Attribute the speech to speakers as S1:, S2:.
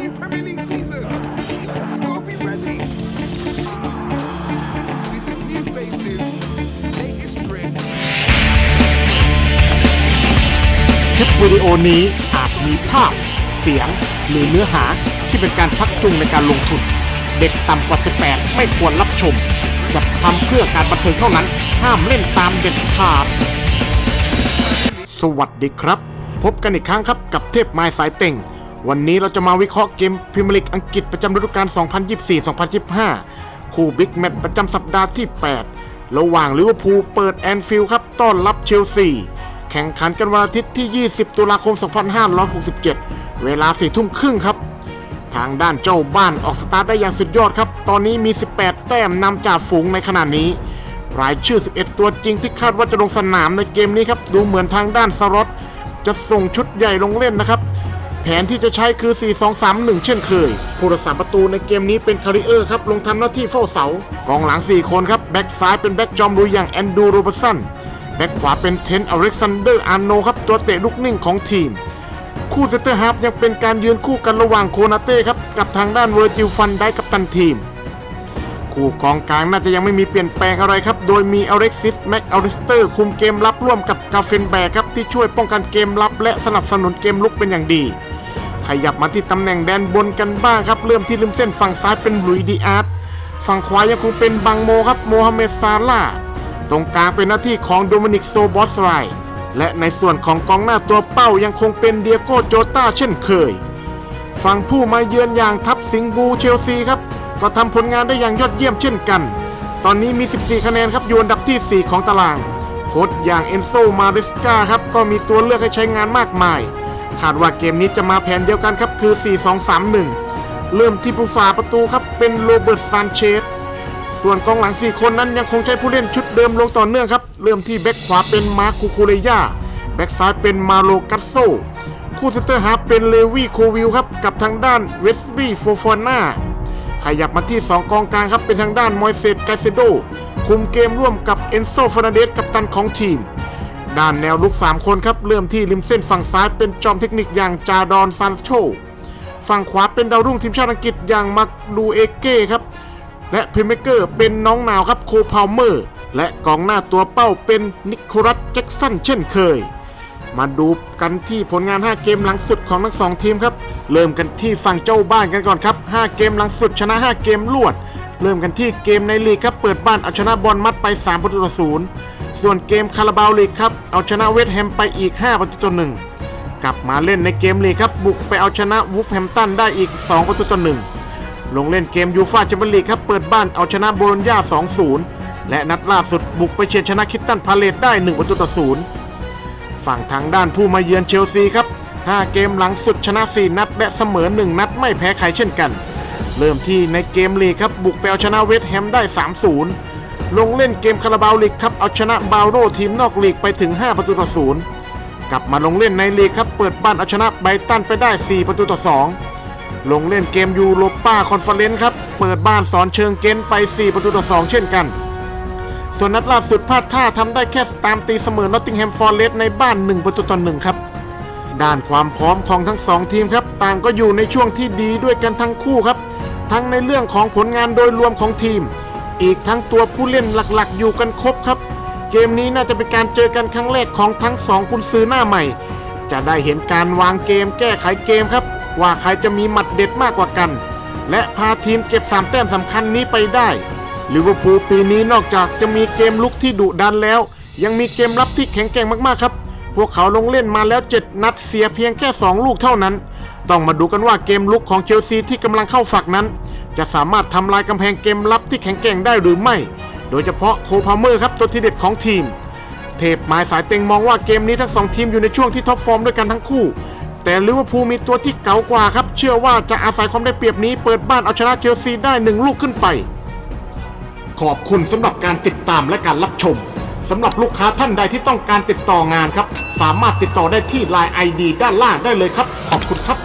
S1: new Premier League season. You gotta be ready. This is new faces, latest trend.
S2: คลิปวิดีโอนี้อาจมีภาพ เสียง หรือเนื้อหาที่เป็นการชักจูงในการลงทุน เด็กต่ำกว่า 18 ไม่ควรรับชมจัดทำเพื่อการบันเทิงเท่านั้น ห้ามเล่นตามเด็ดขาด สวัสดีครับ พบกันอีกครั้งครับกับเทพไม้สายเต่ง วันนี้เราจะมาวิเคราะห์เกมพรีเมียร์ลีกอังกฤษประจำฤดูกาล 2024-2025 คู่บิ๊กแมตช์ประจำสัปดาห์ที่ 8 ระหว่างลิเวอร์พูลเปิดแอนฟิลด์ครับ ต้อนรับเชลซี แข่งขันกันวันอาทิตย์ที่ 20 ตุลาคม 2567 เวลา 4 ทุ่มครึ่งครับ ทางด้านเจ้าบ้านออกสตาร์ทได้อย่างสุดยอดครับ ตอนนี้มี 18 แต้มนำจ่าฝูงในขณะนี้ รายชื่อ 11 ตัวจริงที่คาดว่าจะลงสนามในเกมนี้ครับ ดูเหมือนทางด้านสล็อตจะส่งชุดใหญ่ลงเล่นนะครับ แผนที่จะใช้คือ 4-2-3-1 เช่นเคย ผู้รักษาประตูในเกมนี้เป็นคาริเออร์ครับ ลงทำหน้าที่เฝ้าเสา กองหลัง 4 คนครับ แบ็กซ้ายเป็นแบ็กจอมดูอย่างแอนดูโรเบสัน แบ็กขวาเป็นเทนอเล็กซานเดอร์อาร์โนครับ ตัวเตะลูกนิ่งของทีม คู่เซนเตอร์ฮาร์ฟยังเป็นการยืนคู่กันระหว่างโคนาเต้ครับ กับทางด้านเวอร์จิลฟันได้กับตันทีม คู่กองกลางน่าจะยังไม่มีเปลี่ยนแปลงอะไรครับ โดยมีอเล็กซิสแม็กอลิสเตอร์คุมเกมรับร่วมกับกาเฟนแบกครับที่ช่วยป้องกันเกมรับและสนับสนุนเกมลุกเป็นอย่างดี ขยับมาที่ตำแหน่งแดนบนกันบ้างครับ เริ่มที่ริมเส้นฝั่งซ้ายเป็นลุยดีอาร์ตฝั่งขวายังคงเป็นบังโมครับโมฮัมเหม็ดซาลาตรงกลางเป็นหน้าที่ของโดมินิกโซบอสไรและในส่วนของกองหน้าตัวเป้ายังคงเป็นเดียโกโจต้าเช่นเคย ฝั่งผู้มาเยือนอย่างทัพสิงบูเชลซีครับ ก็ทำผลงานได้อย่างยอดเยี่ยมเช่นกัน ตอนนี้มี 14 คะแนนครับอยู่อันดับที่ 4 ของตารางโค้ชอย่างเอนโซมาริสกาครับก็มีตัวเลือกให้ใช้งานมากมาย คาดว่าเกมนี้จะมาแผนเดียวกันครับคือ 4-2-3-1 เริ่มที่ผู้สาประตูครับเป็นโรเบิร์ตซานเชสส่วนกองหลัง 4 คนนั้นยังคงใช้ผู้เล่นชุดเดิมลงต่อเนื่องครับ เริ่มที่แบ็คขวาเป็นมาร์คูคูเรยาแบ็คซ้ายเป็นมาโลกัสโซ คู่เซนเตอร์ฮาเป็นเลวี่โควิลครับ กับทางด้านเวสบี้โฟฟอน่าขยับมาที่ 2 กองกลางครับ เป็นทางด้านมอยเซตไกเซโด คุมเกมร่วมกับเอนโซฟานาเดสกับตันของทีม ด้านแนวลุก 3 คนครับ เริ่มที่ริมเส้นฝั่งซ้ายเป็นจอมเทคนิคอย่างจาดอนซานโชฝั่งขวาเป็นดาวรุ่งทีมชาติอังกฤษอย่างมักดูเอเก้ครับ และเพเมเกอร์เป็นน้องนาวครับโคพาวเมอร์ และกองหน้าตัวเป้าเป็นนิโคลัสแจ็กสันเช่นเคย มาดูกันที่ผลงาน 5 เกมหลังสุดของทั้งสองทีมครับ เริ่มกันที่ฝั่งเจ้าบ้านกันก่อนครับ 5 เกมหลังสุดชนะ 5 เกมรวด เริ่มกันที่เกมในลีกครับเปิดบ้านเอาชนะบอลมัดไป3ประตูต่อศูนย์ ส่วนเกมคาราบาวลีกครับเอาชนะเวสต์แฮมไปอีก5ประตูต่อหนึ่งกลับมาเล่นในเกมลีกครับบุกไปเอาชนะวูฟแฮมตันได้อีก 2 ประตูต่อหนึ่งลงเล่นเกมยูฟาแชมเปี้ยนลีกครับเปิดบ้านเอาชนะโบโลญญา2-0 และนัดล่าสุดบุกไปเชียร์ชนะคิตตันพาเลตได้ 1 ประตูต่อศูนย์ฝั่งทางด้านผู้มาเยือนเชลซีครับ 5 เกมหลังสุดชนะ 4 นัด และเสมอ 1 นัดไม่แพ้ใครเช่นกัน เริ่มที่ในเกมลีกครับบุกไปเอาชนะเวสต์แฮมได้ 3-0 ลงเล่นเกมคาราบาวลีกครับเอาชนะบาโรทีมนอกลีกไปถึง 5 ประตูต่อศูนย์กลับมาลงเล่นในลีกครับเปิดบ้านเอาชนะไบตันไปได้ 4 ประตูต่อ 2 ลงเล่นเกมยูโรป้าคอนเฟอเรนซ์ครับเปิดบ้านสอนเชิงเกนไป 4 ประตูต่อ 2 เช่นกัน ส่วนนัดล่าสุดพลาดท่าทำได้แค่ตามตีเสมอนอตติงแฮมฟอร์เรสในบ้าน 1 ประตูต่อ1ครับด้านความพร้อมของทั้ง 2 ทีมครับ ต่างก็อยู่ในช่วงที่ดีด้วยกันทั้งคู่ครับ ทั้งในเรื่องของผลงานโดยรวมของทีม อีกทั้งตัวผู้เล่นหลักๆ อยู่กันครบครับ เกมนี้น่าจะเป็นการเจอกันครั้งแรกของทั้งสองกุนซือหน้าใหม่ จะได้เห็นการวางเกมแก้ไขเกมครับ ว่าใครจะมีหมัดเด็ดมากกว่ากัน และพาทีมเก็บ 3 แต้มสำคัญนี้ไปได้ลิเวอร์พูลปีนี้นอกจากจะมีเกมลุกที่ดุดันแล้ว ยังมีเกมรับที่แข็งแกร่งมากๆครับ พวกเขาลงเล่นมาแล้ว 7 นัดเสียเพียงแค่ 2 ลูกเท่านั้น ต้องมาดูกันว่าเกมลุกของเชลซีที่กำลังเข้าฝักนั้น จะสามารถทำลายกำแพงเกมรับที่แข็งแกร่งได้หรือไม่ โดยเฉพาะโคพาเมอร์ครับตัวที่เด็ดของทีม เทพหมายสายเต็งมองว่าเกมนี้ทั้งสองทีมอยู่ในช่วงที่ท็อปฟอร์มด้วยกันทั้งคู่ แต่ลิเวอร์พูลมีตัวที่เก๋ากว่าครับ เชื่อว่าจะอาศัยความได้เปรียบนี้เปิดบ้านเอาชนะเชลซีได้หนึ่งลูกขึ้นไป ขอบคุณสำหรับการติดตามและการรับชมสำหรับลูกค้าท่านใดที่ต้องการติดต่องานครับ สามารถติดต่อได้ที่ Line ID ด้านล่างได้เลยครับ ขอบคุณครับ